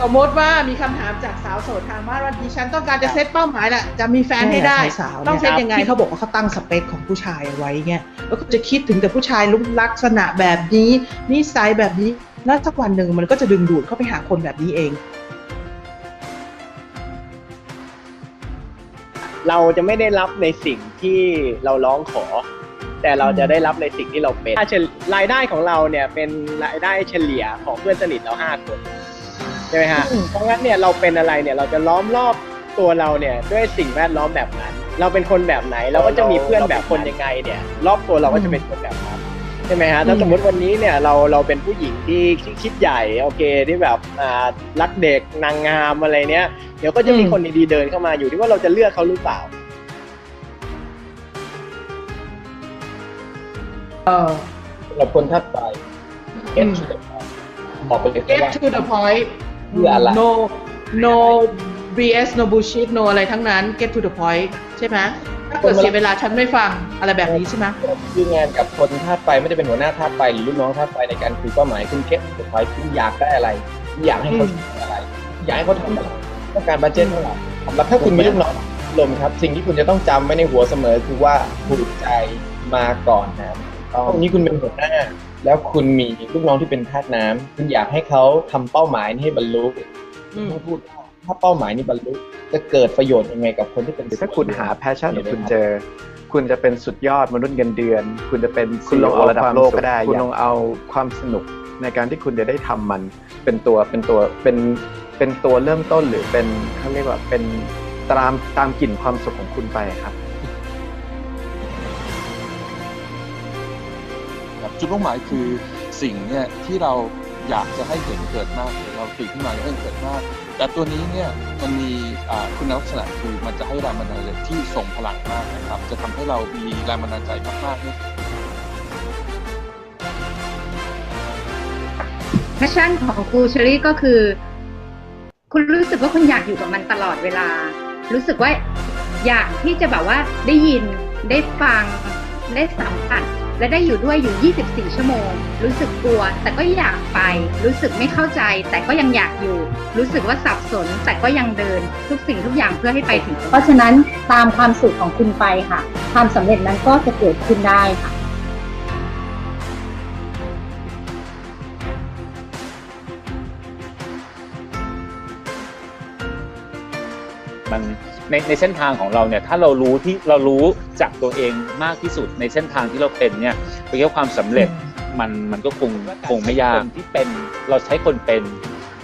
สมมติว่ามีคำถามจากสาวโสดทางบ้านว่าดิฉันต้องการจะเซตเป้าหมายแหละจะมีแฟนให้ได้สาวต้องเซตยังไงที่เขาบอกว่าเขาตั้งสเปคของผู้ชายเอาไว้เงี้ยแล้วก็จะคิดถึงแต่ผู้ชายรูปลักษณะแบบนี้นิสัยแบบนี้แล้วสักวันหนึ่งมันก็จะดึงดูดเข้าไปหาคนแบบนี้เอง เราจะไม่ได้รับในสิ่งที่เราร้องขอ แต่เราจะได้รับในสิ่งที่เราเป็นถ้าเฉลี่ยรายได้ของเราเนี่ยเป็นรายได้เฉลี่ยของเพื่อนสนิทเราห้าคน ใช่ไหมฮะอืมเพราะงั้นเนี่ยเราเป็นอะไรเนี่ยเราจะล้อมรอบตัวเราเนี่ยด้วยสิ่งแวดล้อมแบบนั้น เราเป็นคนแบบไหนเราก็จะมีเพื่อนแบบคนยังไงเนี่ยรอบตัวเราก็จะเป็นคนแบบนั้นใช่ไหมฮะถ้าสมมติวันนี้เนี่ยเราเราเป็นผู้หญิงที่ที่คิดใหญ่โอเคที่แบบอ่ารักเด็กนางงามอะไรเนี้ยเดี๋ยวก็จะมีคนดีๆเดินเข้ามาอยู่ที่ว่าเราจะเลือกเขาหรือเปล่าเออสำหรับคนทัดไปอืมบอกไปเลย get ว่า to the point เพื่ออะไร no no BS no bullshit no อะไรทั้งนั้น get to the point ใช่ไหมถ้าเกิดเสียเวลาฉันไม่ฟังอะไรแบบนี้ใช่ไหมคืองานกับคนธาตุไฟไม่ได้เป็นหัวหน้าธาตุไฟหรือลูกน้องธาตุไฟในการคุยเป้าหมายคุณเก็ตสุดท้ายคุณอยากได้อะไรคุณอยากให้เขาทำอะไร อยากให้เขาทำอะไรต้องการบัตเจ็ตเท่าไหร่แล้วถ้าคุณมีลูกน้องลมครับ สิ่งที่คุณจะต้องจำไว้ในหัวเสมอคือว่าถูกใจมาก่อนนะตรงนี้คุณเป็นหัวหน้า แล้วคุณมีลูกน้องที่เป็นธาตุน้ำคุณอยากให้เขาทำเป้าหมายนี้ให้บรรลุอืมต้องพูดว่าถ้าเป้าหมายนี้บรรลุจะเกิดประโยชน์ยังไงกับคนที่เป็นถ้าคุณหาแพชชั่นของคุณเจอ คุณจะเป็นสุดยอดมนุษย์เงินเดือน คุณจะเป็นคุณลองเอาระดับความโลกสุขก็ได้ คุณอย่างลองเอาความสนุกในการที่คุณจะได้ทำมันเป็นตัวเป็นตัวเป็นเป็นตัวเริ่มต้นหรือเป็นเขาเรียกว่าเป็นตามตามกลิ่นความสุขของคุณไปครับ จุดมุ่งหมายคือสิ่งเนี่ยที่เราอยากจะให้เห็นเกิดมากเราตื่นขึ้นมาอยากให้เกิดมาก แต่ตัวนี้เนี่ยมันมีคุณลักษณะคือมันจะให้แรงบันดาลใจที่ส่งพลังมากนะครับ จะทำให้เรามีแรงบันดาลใจมากๆเนี่ยแพชชั่นของครูเชอรี่ก็คือ คุณรู้สึกว่าคุณอยากอยู่กับมันตลอดเวลา รู้สึกว่าอยากที่จะแบบว่าได้ยินได้ฟังได้สัมผัส และได้อยู่ด้วยอยู่ 24 ชั่วโมง รู้สึกกลัว แต่ก็อยากไป รู้สึกไม่เข้าใจ แต่ก็ยังอยากอยู่ รู้สึกว่าสับสน แต่ก็ยังเดิน ทุกสิ่งทุกอย่างเพื่อให้ไปถึง เพราะฉะนั้นตามความสุขของคุณไปค่ะ ความสำเร็จนั้นก็จะเกิดขึ้นได้ค่ะมันในในเส้นทางของเราเนี่ยถ้าเรารู้ที่เรารู้ จากตัวเองมากที่สุดในเส้นทางที่เราเป็นเนี่ยไปเกี่ยวความสำเร็จมันมันก็คงคงไม่ยากคนที่เป็นเราใช้คนเป็น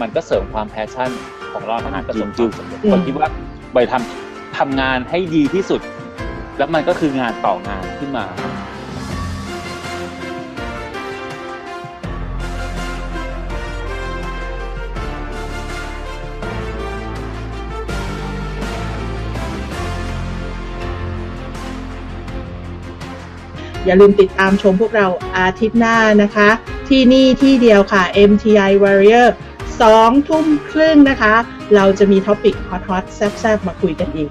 มันก็เสริมความแพชชั่นของเราทางานประสบความสำเร็จคนที่ว่าไปทำทำงานให้ดีที่สุด แล้วมันก็คืองานต่องานขึ้นมา อย่าลืมติดตามชมพวกเราอาทิตย์หน้านะคะ ที่นี่ที่เดียวค่ะ MTI Warrior สองทุ่มครึ่งนะคะ เราจะมีท็อปิกฮอตๆแซ่บๆ มาคุยกันอีก